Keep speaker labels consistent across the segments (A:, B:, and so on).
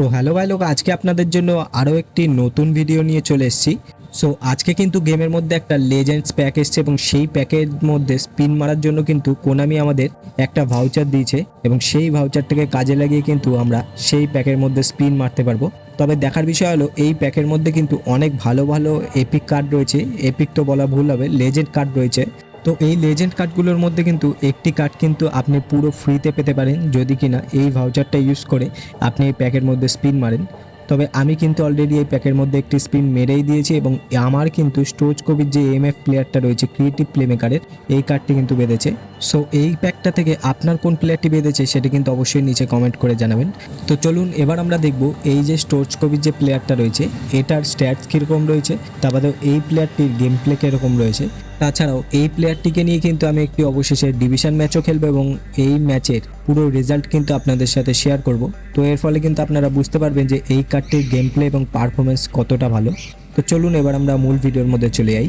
A: তো হ্যালো ভাই লোক, আজকে আপনাদের জন্য আরও একটি নতুন ভিডিও নিয়ে চলে এসেছি। সো আজকে কিন্তু গেমের মধ্যে একটা লেজেন্ডস প্যাক এসছে এবং সেই প্যাকের মধ্যে স্পিন মারার জন্য কিন্তু কোনামি আমাদের একটা ভাউচার দিয়েছে এবং সেই ভাউচারটাকে কাজে লাগিয়ে কিন্তু আমরা সেই প্যাকের মধ্যে স্পিন মারতে পারব। তবে দেখার বিষয় হলো, এই প্যাকের মধ্যে কিন্তু অনেক ভালো ভালো এপিক কার্ড রয়েছে। এপিক তো বলা ভুল হবে লেজেন্ড কার্ড রয়েছে। তো এই লেজেন্ড কার্ডগুলোর মধ্যে কিন্তু একটি কার্ড কিন্তু আপনি পুরো ফ্রিতে পেতে পারেন। যদি কিনা এই ভাউচারটা ইউজ করে আপনি এই প্যাকের মধ্যে স্পিন মারেন। তবে আমি কিন্তু অলরেডি এই প্যাকের মধ্যে একটি স্পিন মেরেই দিয়েছি এবং আমার কিন্তু স্টোজ কবির যে এম এফ প্লেয়ারটা রয়েছে ক্রিয়েটিভ প্লে মেকারের এই কার্ডটি কিন্তু বেঁধেছে। সো এই প্যাকটা থেকে আপনার কোন প্লেয়ারটি বেঁধেছে সেটা কিন্তু অবশ্যই নিচে কমেন্ট করে জানাবেন। তো চলুন, এবার আমরা দেখব এই যে স্টোজ কবির যে প্লেয়ারটা রয়েছে, এটার স্ট্যাটস কীরকম রয়েছে তা বাদেও এই প্লেয়ারটির গেম প্লে কীরকম রয়েছে। তাছাড়াও, এই প্লেয়ারটিকে নিয়ে কিন্তু আমি একটি অবশেষে ডিভিশন ম্যাচও খেলব এবং এই ম্যাচের পুরো রেজাল্ট কিন্তু আপনাদের সাথে শেয়ার করব। তো এর ফলে কিন্তু আপনারা বুঝতে পারবেন যে এই কার্ডটির গেম প্লে এবং পারফরমেন্স কতটা ভালো। তো চলুন এবার আমরা মূল ভিডিওর মধ্যে চলে যাই।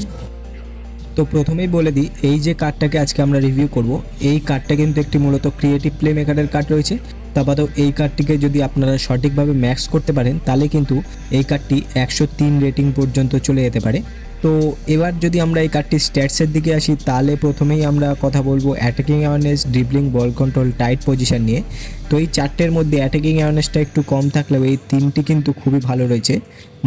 A: তো প্রথমেই বলে দিই, এই যে কার্ডটাকে আজকে আমরা রিভিউ করব, এই কার্ডটা কিন্তু একটি মূলত ক্রিয়েটিভ প্লে মেকারের কার্ড রয়েছে। তা বাদেও এই কার্ডটিকে যদি আপনারা সঠিকভাবে ম্যাক্স করতে পারেন, তাহলে কিন্তু এই কার্ডটি একশো তিন রেটিং পর্যন্ত চলে যেতে পারে। তো এবার যদি আমরা এই কার্ডটির স্ট্যাটসের দিকে আসি, তাহলে প্রথমেই আমরা কথা বলব attacking awareness dribbling ball control tight position নিয়ে। তো এই চারটের মধ্যে অ্যাটাকিং অ্যাওয়ারনেসটা একটু কম থাকলেও এই তিনটি কিন্তু খুবই ভালো রয়েছে।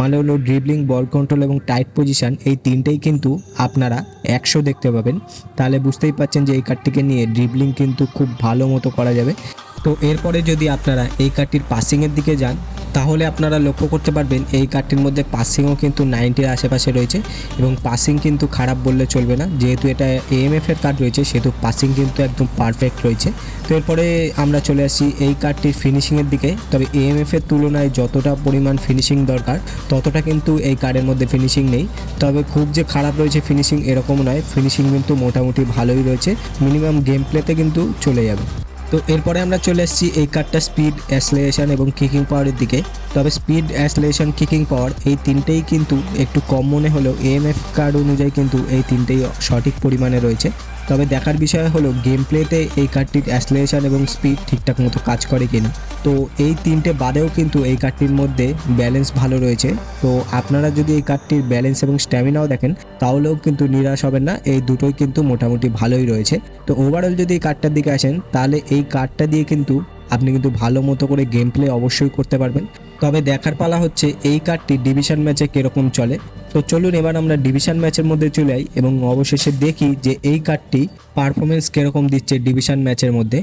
A: মানে হলো ড্রিবলিং বল কন্ট্রোল এবং টাইট পজিশন এই তিনটেই কিন্তু আপনারা একশো দেখতে পাবেন। তাহলে বুঝতেই পাচ্ছেন যে এই কার্ডটিকে নিয়ে ড্রিবলিং কিন্তু খুব ভালো মতো করা যাবে। তো এরপরে যদি আপনারা এই কার্ডটির পাসিংয়ের দিকে যান, তাহলে আপনারা লক্ষ্য করতে পারবেন এই কার্ডটির মধ্যে পাসিংও কিন্তু নাইনটির আশেপাশে রয়েছে এবং পাসিং কিন্তু খারাপ বললে চলবে না। যেহেতু এটা এএমএফ এর কার্ড রয়েছে, সেহেতু পাসিং কিন্তু একদম পারফেক্ট রয়েছে। তো এরপরে আমরা চলে আসি এই কার্ডটির ফিনিশিংয়ের দিকে। তবে এএমএফ এর তুলনায় যতটা পরিমাণ ফিনিশিং দরকার, ততটা কিন্তু এই কার্ডের মধ্যে ফিনিশিং নেই। তবে খুব যে খারাপ রয়েছে ফিনিশিং এরকম নয়। ফিনিশিং কিন্তু মোটামুটি ভালোই রয়েছে। মিনিমাম গেম প্লেতে কিন্তু চলে যাবে। তো এরপরে আমরা চলে এসেছি এই কার্ডটা স্পিড অ্যাসলেশন এবং কিকিং পাওয়ারের দিকে। তবে স্পিড অ্যাসলেশন কিকিং পাওয়ার এই তিনটেই কিন্তু একটু কম মনে হলেও এএমএফ কার্ড অনুযায়ী কিন্তু এই তিনটেই সঠিক পরিমাণে রয়েছে। তবে দেখার বিষয় হলো গেম প্লেতে এই কার্ডটির অ্যাসলেশন এবং স্পিড ঠিকঠাক মতো কাজ করে কিনা। তো এই তিনটে বাদেও কিন্তু এই কার্ডটির মধ্যে ব্যালেন্স ভালো রয়েছে। তো আপনারা যদি এই কার্ডটির ব্যালেন্স এবং স্ট্যামিনাও দেখেন, তাহলেও কিন্তু নিরাশ হবেন না। এই দুটোই কিন্তু মোটামুটি ভালোই রয়েছে। তো ওভারঅল যদি এই কার্ডটার দিকে আসেন, তাহলে এই কার্ডটা দিয়ে কিন্তু আপনি কিন্তু ভালো মতো করে গেম প্লে অবশ্যই করতে পারবেন। তবে দেখার পালা হচ্ছে, এই কার্ডটি ডিভিশন ম্যাচে কীরকম চলে? তো চলুন এবার আমরা ডিভিশন ম্যাচের মধ্যে চলে যাই এবং অবশেষে দেখি যে এই কার্ডটি পারফরমেন্স কীরকম দিচ্ছে ডিভিশন ম্যাচের মধ্যে।